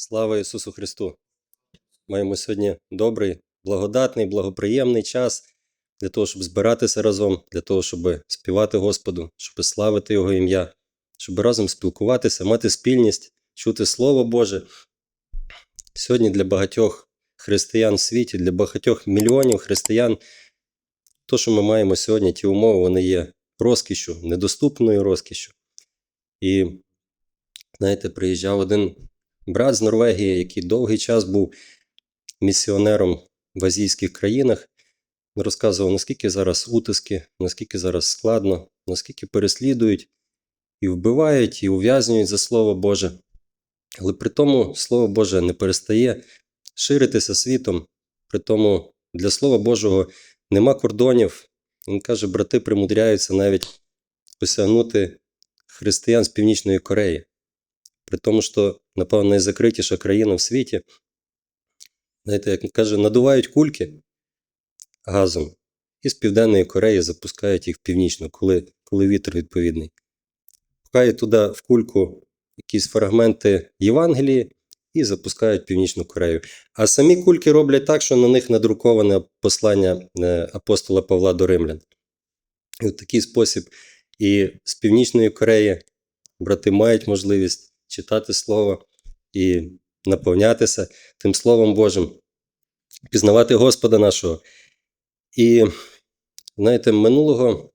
Слава Ісусу Христу! Маємо сьогодні добрий, благодатний, благоприємний час для того, щоб збиратися разом, для того, щоб співати Господу, щоб славити Його ім'я, щоб разом спілкуватися, мати спільність, чути Слово Боже. Сьогодні для багатьох християн в світі, для багатьох мільйонів християн, то, що ми маємо сьогодні, ті умови, вони є розкішю, недоступною розкішю. І, знаєте, приїжджав один брат з Норвегії, який довгий час був місіонером в азійських країнах, розказував, наскільки зараз утиски, наскільки зараз складно, наскільки переслідують і вбивають, і ув'язнюють за Слово Боже. Але при тому Слово Боже не перестає ширитися світом, при тому для Слова Божого нема кордонів. Він каже, брати примудряються навіть осягнути християн з Північної Кореї. При тому, що, напевно, найзакритіша країна в світі, знаєте, як каже, надувають кульки газом, і з Південної Кореї запускають їх в північну, коли, коли вітер відповідний. Пхають туди в кульку якісь фрагменти Євангелії і запускають Північну Корею. А самі кульки роблять так, що на них надруковане послання е, апостола Павла до Римлян. І в такий спосіб і з Північної Кореї брати мають можливість читати Слово і наповнятися тим Словом Божим, пізнавати Господа нашого. І знаєте, минулого,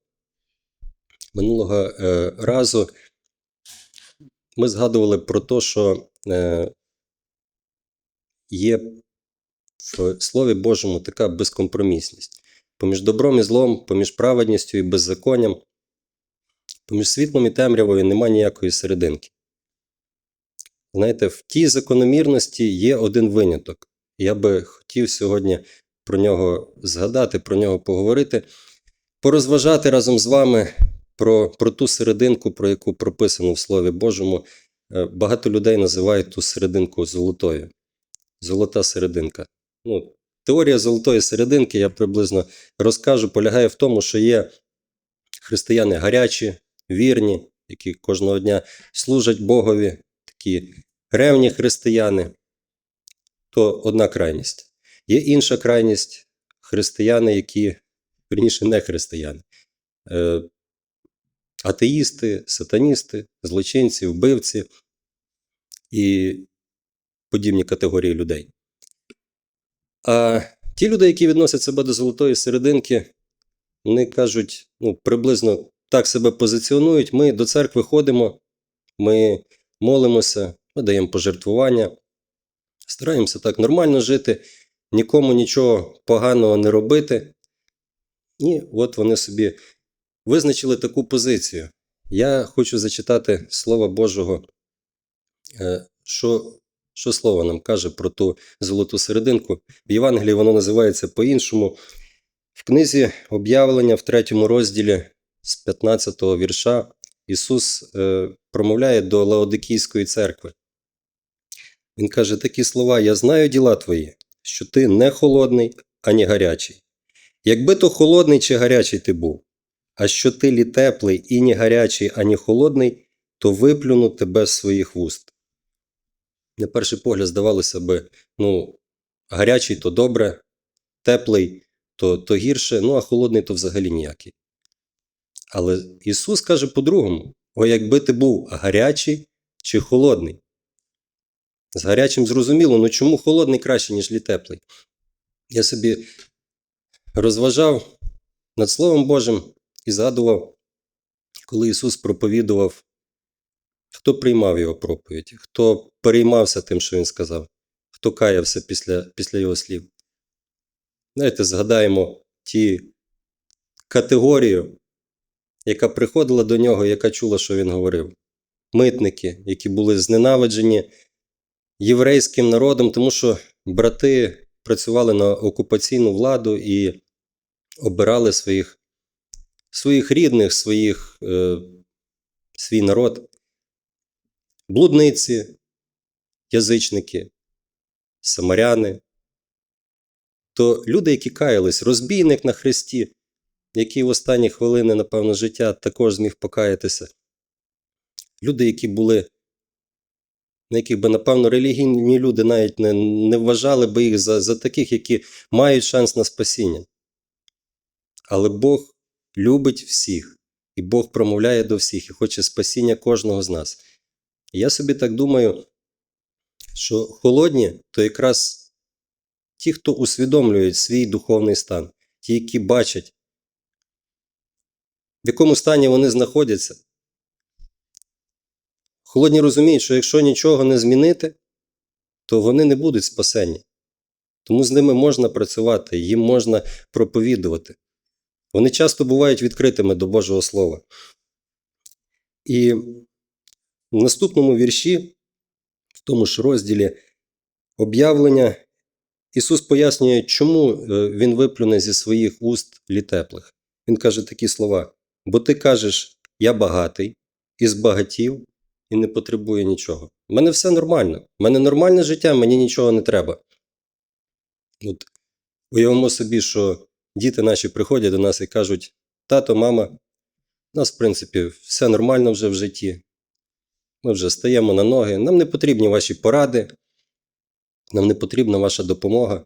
минулого е, разу ми згадували про те, що е, є в Слові Божому така безкомпромісність поміж добром і злом, поміж праведністю і беззаконням, поміж світлом і темрявою нема ніякої серединки. Знаєте, в тій закономірності є один виняток. Я би хотів сьогодні про нього згадати, про нього поговорити, порозважати разом з вами про, про ту серединку, про яку прописано в Слові Божому. Е, Багато людей називають ту серединку золотою. Золота серединка. Ну, теорія золотої серединки, я приблизно розкажу, полягає в тому, що є християни гарячі, вірні, які кожного дня служать Богові, такі ревні християни, то одна крайність. Є інша крайність християни, які, верніше, не християни, е, атеїсти, сатаністи, злочинці, вбивці і подібні категорії людей. А ті люди, які відносять себе до золотої серединки, вони кажуть, ну, приблизно так себе позиціонують. Ми до церкви ходимо, ми молимося, ми пожертвування, стараємося так нормально жити, нікому нічого поганого не робити. І от вони собі визначили таку позицію. Я хочу зачитати Слово Божого, е, що, що Слово нам каже про ту золоту серединку. В Євангелії воно називається по-іншому. В книзі об'явлення в третьому розділі з 15 го вірша Ісус е, промовляє до Лаодикійської церкви. Він каже такі слова: Я знаю діла твої, що ти не холодний, ані гарячий. Якби то холодний чи гарячий ти був, а що ти лі теплий і ні гарячий, ані холодний, то виплюну тебе з своїх вуст. На перший погляд, здавалося би, ну, гарячий то добре, теплий то, то гірше, ну а холодний то взагалі ніякий. Але Ісус каже по-другому: о, якби ти був гарячий чи холодний. З гарячим зрозуміло, ну чому холодний краще, ніж лі теплий? Я собі розважав над Словом Божим і згадував, коли Ісус проповідував, хто приймав його проповідь, хто переймався тим, що Він сказав, хто каявся після, після Його слів. Знаєте, згадаємо ті категорію, яка приходила до нього, яка чула, що він говорив. Митники, які були зненавиджені єврейським народом, тому що брати працювали на окупаційну владу і обирали своїх, своїх рідних, своїх, е, свій народ, блудниці, язичники, самаряни. То люди, які каялись, розбійник на хресті, який в останні хвилини, напевно, життя також зміг покаятися. Люди, які були на яких би, напевно, релігійні люди навіть не, не вважали би їх за, за таких, які мають шанс на спасіння. Але Бог любить всіх, і Бог промовляє до всіх і хоче спасіння кожного з нас. Я собі так думаю, що холодні то якраз ті, хто усвідомлюють свій духовний стан, ті, які бачать, в якому стані вони знаходяться. Холодні розуміють, що якщо нічого не змінити, то вони не будуть спасені. Тому з ними можна працювати, їм можна проповідувати. Вони часто бувають відкритими до Божого Слова. І в наступному вірші, в тому ж розділі об'явлення, Ісус пояснює, чому е, Він виплюне зі своїх уст літеплих. Він каже такі слова: бо ти кажеш, я багатий, і збагатів, і не потребую нічого. У мене все нормально. У мене нормальне життя, мені нічого не треба. От уявимо собі, що діти наші приходять до нас і кажуть: тато, мама, у нас, в принципі, все нормально вже в житті. Ми вже стаємо на ноги, нам не потрібні ваші поради, нам не потрібна ваша допомога.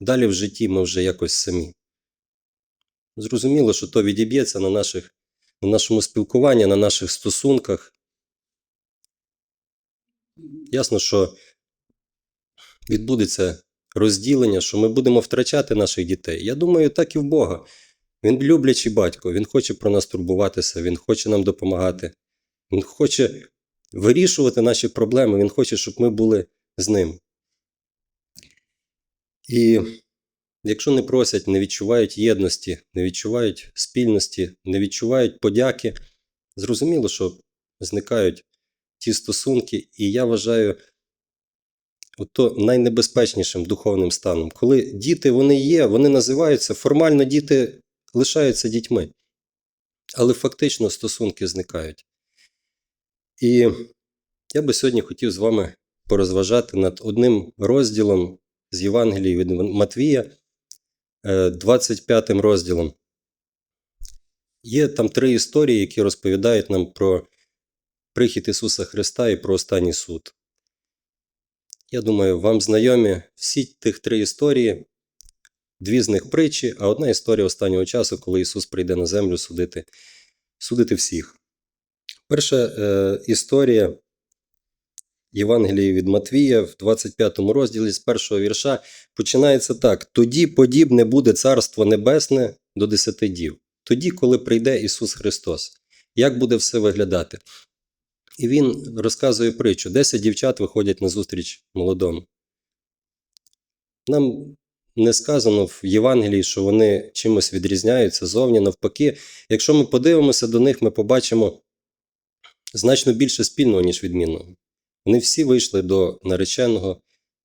Далі в житті ми вже якось самі. Зрозуміло, що то відіб'ється на, наших, на нашому спілкуванні, на наших стосунках. Ясно, що відбудеться розділення, що ми будемо втрачати наших дітей. Я думаю, так і в Бога. Він люблячий батько, він хоче про нас турбуватися, він хоче нам допомагати, він хоче вирішувати наші проблеми, він хоче, щоб ми були з ним. І якщо не просять, не відчувають єдності, не відчувають спільності, не відчувають подяки, зрозуміло, що зникають ті стосунки, і я вважаю ото найнебезпечнішим духовним станом. Коли діти вони є, вони називаються, формально діти лишаються дітьми, але фактично стосунки зникають. І я би сьогодні хотів з вами порозважати над одним розділом з Євангелії від Матвія, 25 розділом. Є там три історії, які розповідають нам про прихід Ісуса Христа і про останній суд. Я думаю, вам знайомі всі тих три історії, дві з них притчі, а одна історія останнього часу, коли Ісус прийде на землю судити, судити всіх. Перша е, історія Євангелії від Матвія в 25 розділі з першого вірша починається так: тоді подібне буде Царство Небесне до десяти дів. Тоді, коли прийде Ісус Христос. Як буде все виглядати? І він розказує притчу: десять дівчат виходять на зустріч молодому. Нам не сказано в Євангелії, що вони чимось відрізняються зовні. Навпаки, якщо ми подивимося до них, ми побачимо значно більше спільного, ніж відмінного. Вони всі вийшли до нареченого,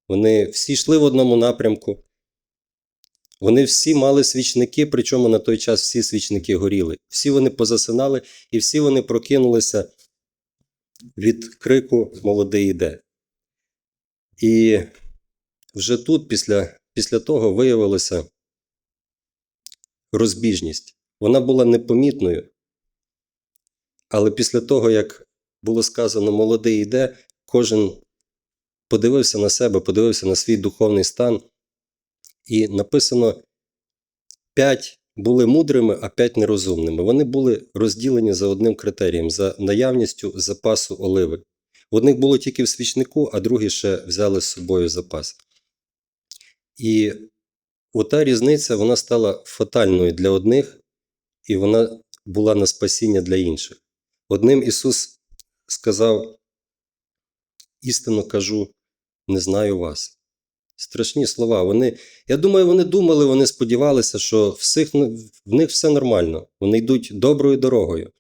вони всі йшли в одному напрямку. Вони всі мали свічники, причому на той час всі свічники горіли. Всі вони позасинали і всі вони прокинулися від крику Молодий іде. І вже тут, після, після того, виявилася розбіжність. Вона була непомітною. Але після того, як було сказано Молодий іде, кожен подивився на себе, подивився на свій духовний стан. І написано: п'ять були мудрими, а п'ять нерозумними. Вони були розділені за одним критерієм за наявністю запасу оливи. Одних було тільки в свічнику, а другі ще взяли з собою запас. І ота різниця вона стала фатальною для одних, і вона була на спасіння для інших. Одним Ісус сказав: істинно кажу, не знаю вас. Страшні слова. Вони, я думаю, вони думали, вони сподівалися, що всіх, в них все нормально. Вони йдуть доброю дорогою.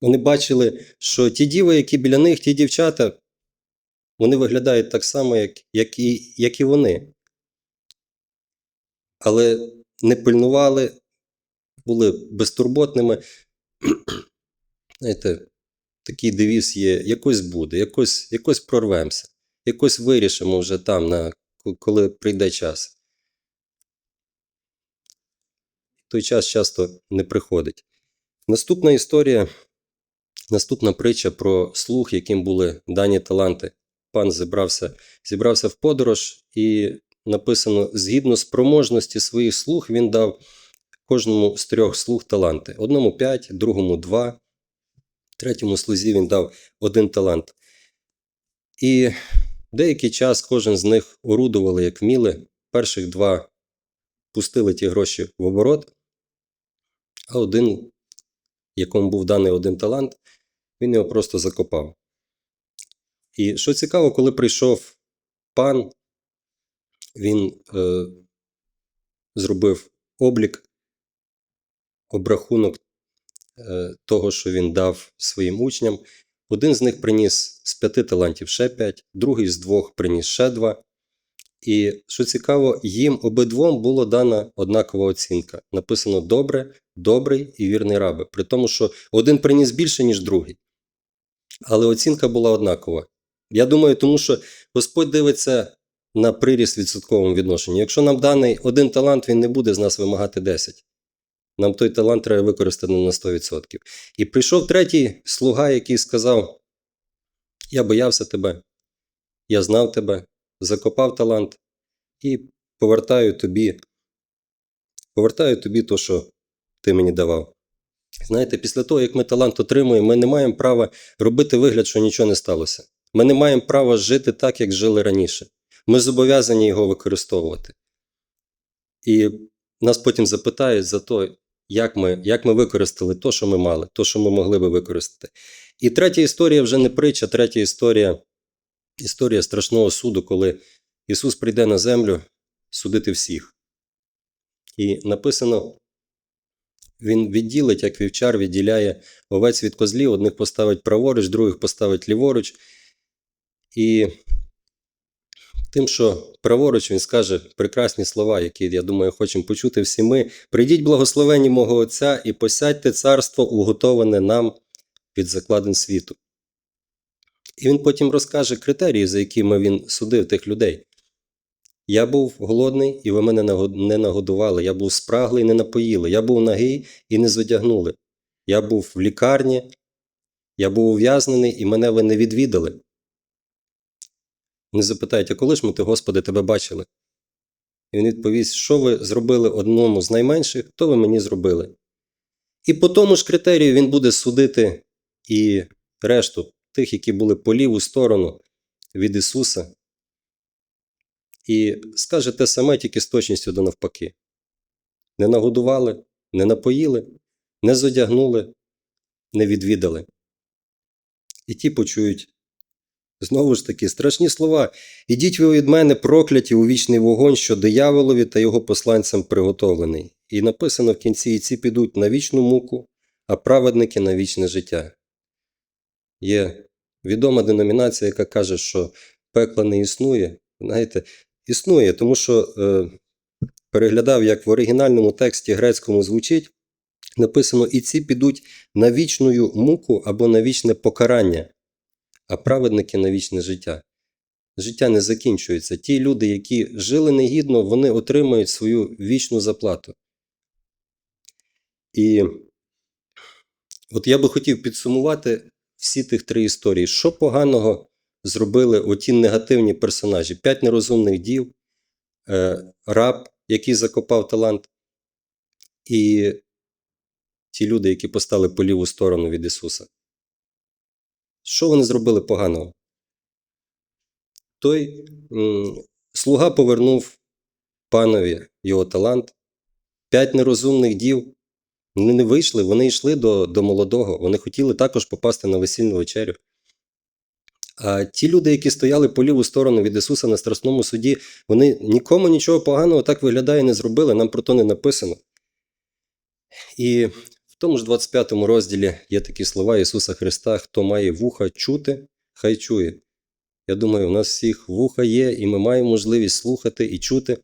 Вони бачили, що ті діви, які біля них, ті дівчата, вони виглядають так само, як, як, і, як і вони. Але не пильнували, були безтурботними. Знаєте, такий девіз є: якось буде, якось, якось прорвемося якось вирішимо вже там, на, коли прийде час. Той час часто не приходить. Наступна історія Наступна притча про слух, яким були дані таланти. Пан зібрався, зібрався в подорож, і написано: згідно з спроможності своїх слуг, він дав кожному з трьох слуг таланти. Одному п'ять, другому два, третьому слузі він дав один талант. І деякий час кожен з них орудували, як вміли. Перших два пустили ті гроші в оборот, а один, якому був даний один талант, він його просто закопав. І що цікаво, коли прийшов пан, він е, зробив облік, обрахунок того, що він дав своїм учням. Один з них приніс з п'яти талантів ще п'ять, другий з двох приніс ще два. І що цікаво, їм обидвом була дана однакова оцінка. Написано добре, добрий і вірний рабе. При тому, що один приніс більше, ніж другий. Але оцінка була однакова. Я думаю, тому що Господь дивиться на приріст відсотковому відношенні. Якщо нам даний один талант, він не буде з нас вимагати 10. Нам той талант треба використати на 100%. І прийшов третій слуга, який сказав: Я боявся тебе, я знав тебе, закопав талант і повертаю тобі, повертаю тобі то, що ти мені давав. Знаєте, після того, як ми талант отримуємо, ми не маємо права робити вигляд, що нічого не сталося. Ми не маємо права жити так, як жили раніше. Ми зобов'язані його використовувати. І нас потім запитають за те, як ми, як ми використали то, що ми мали, то, що ми могли би використати. І третя історія вже не притча, третя історія історія страшного суду, коли Ісус прийде на землю судити всіх. І написано, Він відділить, як вівчар відділяє овець від козлів, одних поставить праворуч, других поставить ліворуч. І тим, що праворуч він скаже прекрасні слова, які, я думаю, хочемо почути всі ми. Прийдіть, благословені мого Отця, і посядьте царство, уготоване нам від закладин світу. І він потім розкаже критерії, за якими він судив тих людей. Я був голодний, і ви мене не нагодували. Я був спраглий, не напоїли. Я був нагий і не зодягнули. Я був в лікарні, я був ув'язнений, і мене ви не відвідали. Вони запитають, а коли ж ми ти, Господи, тебе бачили? І він відповість, що ви зробили одному з найменших, то ви мені зробили. І по тому ж критерію він буде судити і решту тих, які були по ліву сторону від Ісуса. І скаже те саме тільки з точністю до навпаки. Не нагодували, не напоїли, не зодягнули, не відвідали. І ті почують знову ж таки страшні слова. Ідіть ви від мене прокляті у вічний вогонь, що дияволові та його посланцям приготовлений. І написано в кінці: і ці підуть на вічну муку, а праведники на вічне життя. Є відома деномінація, яка каже, що пекла не існує. Знаєте, існує, тому що е, переглядав, як в оригінальному тексті грецькому звучить, написано: і ці підуть на вічну муку або на вічне покарання, а праведники на вічне життя. Життя не закінчується. Ті люди, які жили негідно, вони отримають свою вічну заплату. І от я би хотів підсумувати всі тих три історії. Що поганого зробили оті негативні персонажі? П'ять нерозумних дів, е, раб, який закопав талант, і ті люди, які постали по ліву сторону від Ісуса. Що вони зробили поганого? Той м, слуга повернув панові його талант. П'ять нерозумних дів вони не вийшли, вони йшли до, до молодого, вони хотіли також попасти на весільну вечерю. А ті люди, які стояли по ліву сторону від Ісуса на Страсному суді, вони нікому нічого поганого так виглядає не зробили, нам про то не написано. І тому ж 25 розділі є такі слова Ісуса Христа: хто має вуха чути, хай чує. Я думаю, у нас всіх вуха є, і ми маємо можливість слухати і чути.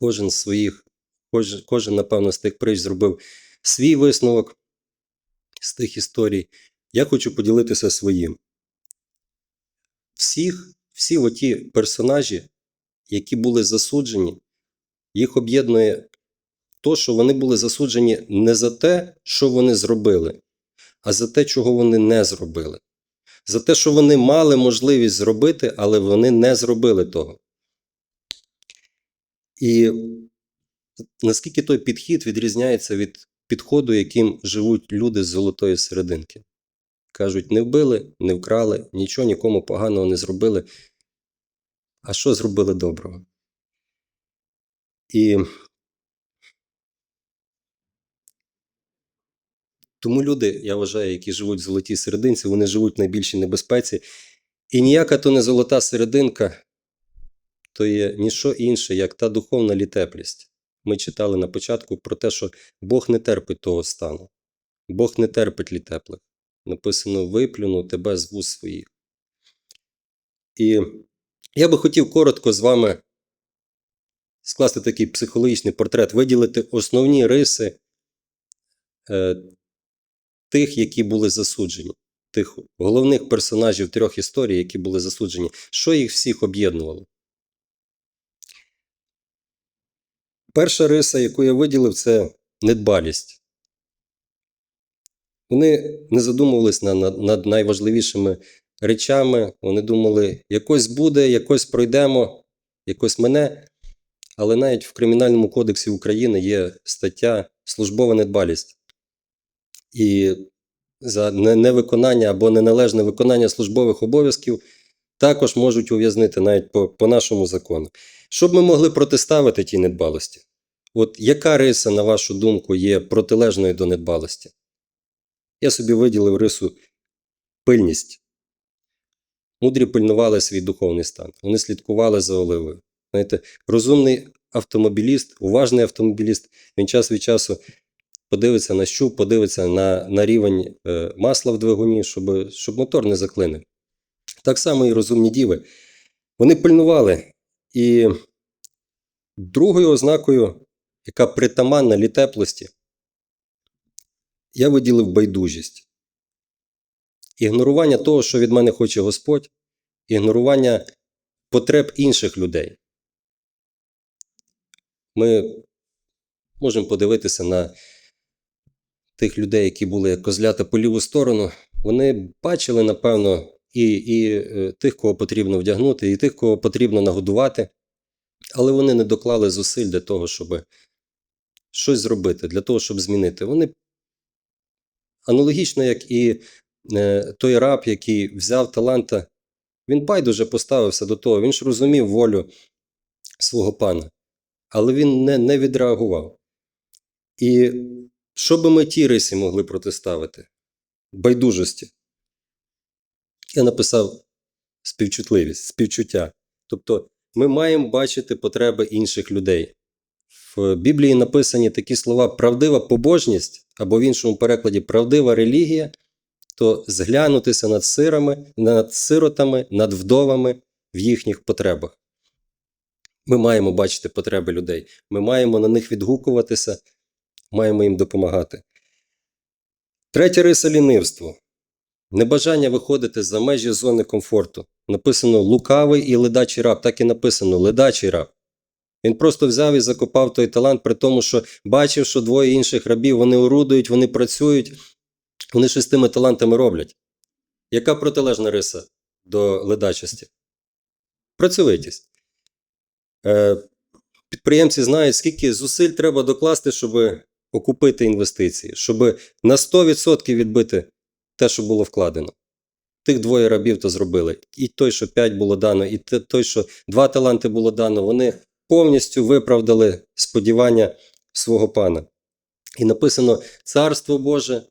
Кожен з своїх, кожен, кожен, напевно, з тих притч зробив свій висновок з тих історій. Я хочу поділитися своїм. Всіх, всі оті персонажі, які були засуджені, їх об'єднує то, що вони були засуджені не за те, що вони зробили, а за те, чого вони не зробили. За те, що вони мали можливість зробити, але вони не зробили того. І наскільки той підхід відрізняється від підходу, яким живуть люди з золотої серединки. Кажуть, не вбили, не вкрали, нічого нікому поганого не зробили. А що зробили доброго? І тому люди, я вважаю, які живуть в золотій серединці, вони живуть в найбільшій небезпеці. І ніяка то не золота серединка, то є ніщо інше, як та духовна літеплість. Ми читали на початку про те, що Бог не терпить того стану. Бог не терпить літеплих. Написано: виплюну тебе з вуз своїх. І я би хотів коротко з вами скласти такий психологічний портрет, виділити основні риси е, тих, які були засуджені, тих головних персонажів трьох історій, які були засуджені, що їх всіх об'єднувало. Перша риса, яку я виділив, це недбалість. Вони не задумувались над, найважливішими речами. Вони думали, якось буде, якось пройдемо, якось мене. Але навіть в Кримінальному кодексі України є стаття службова недбалість. І за невиконання або неналежне виконання службових обов'язків також можуть ув'язнити навіть по, по нашому закону. Щоб ми могли протиставити тій недбалості? От яка риса, на вашу думку, є протилежною до недбалості? Я собі виділив рису пильність. Мудрі пильнували свій духовний стан. Вони слідкували за оливою. Знаєте, розумний автомобіліст, уважний автомобіліст, він час від часу подивиться на щуп, подивиться на, на рівень е, масла в двигуні, щоб, щоб мотор не заклинив. Так само і розумні діви. Вони пильнували. І другою ознакою, яка притаманна літеплості, я виділив байдужість. Ігнорування того, що від мене хоче Господь, ігнорування потреб інших людей. Ми можемо подивитися на тих людей, які були як козлята по ліву сторону. Вони бачили, напевно, і, і е, тих, кого потрібно вдягнути, і тих, кого потрібно нагодувати, але вони не доклали зусиль для того, щоб щось зробити, для того, щоб змінити. Вони аналогічно, як і е, той раб, який взяв таланта, він байдуже поставився до того, він ж розумів волю свого пана, але він не, не відреагував. І що би ми ті рисі могли протиставити? Байдужості. Я написав співчутливість, співчуття. Тобто ми маємо бачити потреби інших людей. В Біблії написані такі слова правдива побожність, або в іншому перекладі правдива релігія, то зглянутися над сирами, над сиротами, над вдовами в їхніх потребах. Ми маємо бачити потреби людей, ми маємо на них відгукуватися, маємо їм допомагати. Третя риса лінивство. Небажання виходити за межі зони комфорту. Написано лукавий і ледачий раб. Так і написано ледачий раб. Він просто взяв і закопав той талант, при тому, що бачив, що двоє інших рабів вони орудують, вони працюють, вони щось з тими талантами роблять. Яка протилежна риса до ледачості? Працьовитість. Е, підприємці знають, скільки зусиль треба докласти, щоб окупити інвестиції, щоб на 100% відбити те, що було вкладено. Тих двоє рабів то зробили. І той, що 5 було дано, і той, що 2 таланти було дано, вони повністю виправдали сподівання свого пана. І написано: Царство Боже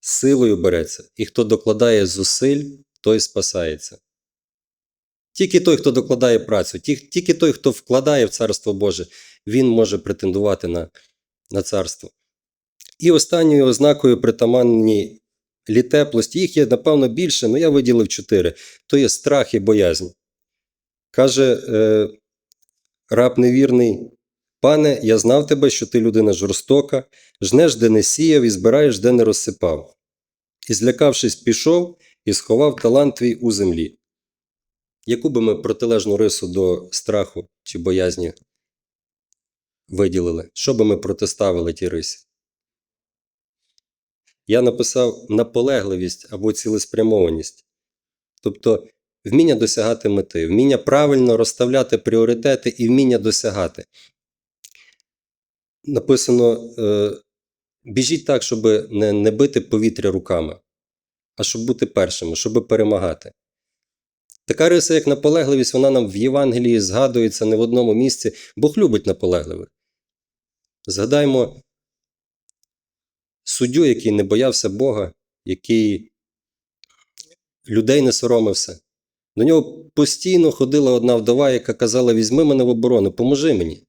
силою береться, і хто докладає зусиль, той спасається. Тільки той, хто докладає працю, тільки той, хто вкладає в Царство Боже, він може претендувати на, на царство. І останньою ознакою притаманні літеплості, їх є, напевно, більше, але я виділив чотири. То є страх і боязнь. Каже е, раб невірний, пане, я знав тебе, що ти людина жорстока, жнеш, де не сіяв, і збираєш, де не розсипав. І злякавшись, пішов і сховав талант твій у землі. Яку би ми протилежну рису до страху чи боязні виділили? Що би ми протиставили тій рисі? я написав наполегливість або цілеспрямованість. Тобто вміння досягати мети, вміння правильно розставляти пріоритети і вміння досягати. Написано: е, біжіть так, щоб не, не бити повітря руками, а щоб бути першими, щоб перемагати. Така риса, як наполегливість, вона нам в Євангелії згадується не в одному місці. Бог любить наполегливих. Згадаймо суддю, який не боявся Бога, який людей не соромився. До нього постійно ходила одна вдова, яка казала: Візьми мене в оборону, поможи мені.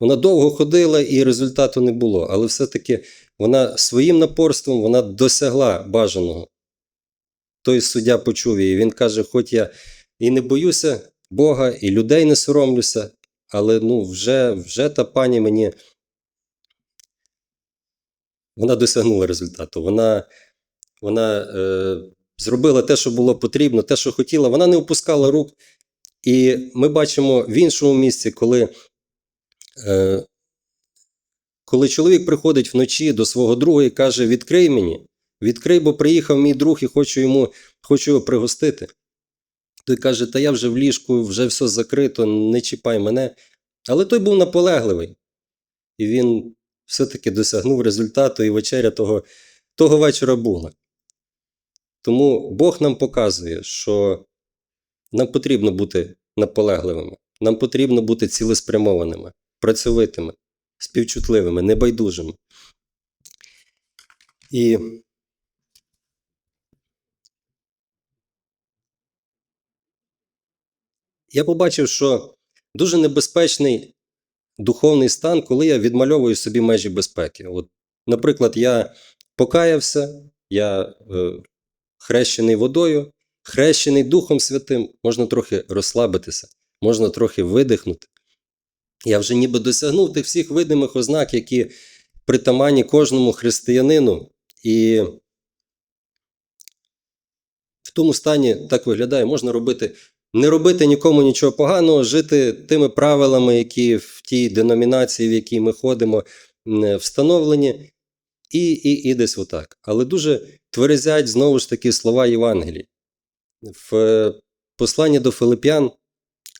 Вона довго ходила і результату не було, але все-таки вона своїм напорством вона досягла бажаного. Той суддя почув її. Він каже: Хоч я і не боюся Бога, і людей не соромлюся, але ну, вже, вже та пані мені вона досягнула результату. Вона, вона е, зробила те, що було потрібно, те, що хотіла. Вона не опускала рук. І ми бачимо в іншому місці, коли, е, коли чоловік приходить вночі до свого друга і каже: Відкрий мені, відкрий, бо приїхав мій друг і хочу йому хочу його пригостити. Той каже: Та я вже в ліжку, вже все закрито, не чіпай мене. Але той був наполегливий. І він все-таки досягнув результату, і вечеря того, того вечора була. Тому Бог нам показує, що нам потрібно бути наполегливими, нам потрібно бути цілеспрямованими, працьовитими, співчутливими, небайдужими. І я побачив, що дуже небезпечний духовний стан, коли я відмальовую собі межі безпеки. От, наприклад, я покаявся, я е, хрещений водою, хрещений Духом Святим, можна трохи розслабитися, можна трохи видихнути. Я вже ніби досягнув тих всіх видимих ознак, які притаманні кожному християнину. І в тому стані так виглядає, можна робити, не робити нікому нічого поганого, жити тими правилами, які в тій деномінації, в якій ми ходимо, встановлені, і, і, і десь отак. Але дуже тверезять знову ж таки слова Євангелії. В е, посланні до Филип'ян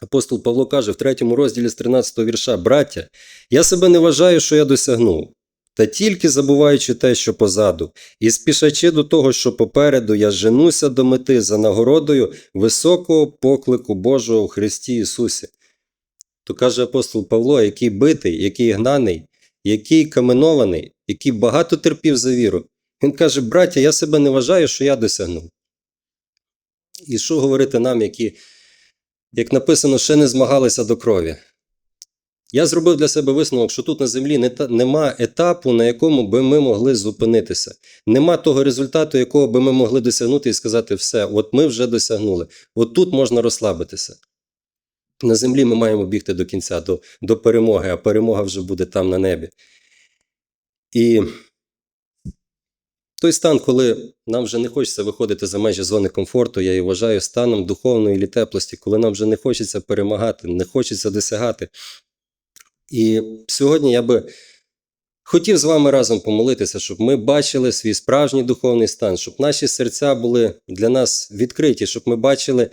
апостол Павло каже в третьому розділі з 13 вірша: Браття, я себе не вважаю, що я досягнув, та тільки забуваючи те, що позаду, і спішачи до того, що попереду, я женуся до мети за нагородою високого поклику Божого в Христі Ісусі. То каже апостол Павло, який битий, який гнаний, який каменований, який багато терпів за віру. Він каже: браття, я себе не вважаю, що я досягнув. І що говорити нам, які, як написано, ще не змагалися до крові? Я зробив для себе висновок, що тут на землі не та, нема етапу, на якому би ми могли зупинитися. Нема того результату, якого би ми могли досягнути і сказати, все, от ми вже досягнули. От тут можна розслабитися. На землі ми маємо бігти до кінця, до, до перемоги, а перемога вже буде там на небі. І той стан, коли нам вже не хочеться виходити за межі зони комфорту, я і вважаю станом духовної літеплості, коли нам вже не хочеться перемагати, не хочеться досягати. І сьогодні я би хотів з вами разом помолитися, щоб ми бачили свій справжній духовний стан, щоб наші серця були для нас відкриті, щоб ми бачили,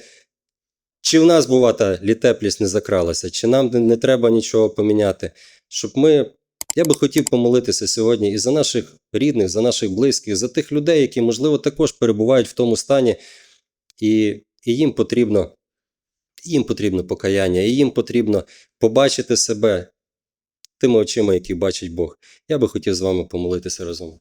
чи в нас бува та літеплість не закралася, чи нам не, треба нічого поміняти. Щоб ми, я би хотів помолитися сьогодні і за наших рідних, за наших близьких, за тих людей, які, можливо, також перебувають в тому стані, і, і їм потрібно. Їм потрібно покаяння, і їм потрібно побачити себе тими очима, які бачить Бог. Я би хотів з вами помолитися разом.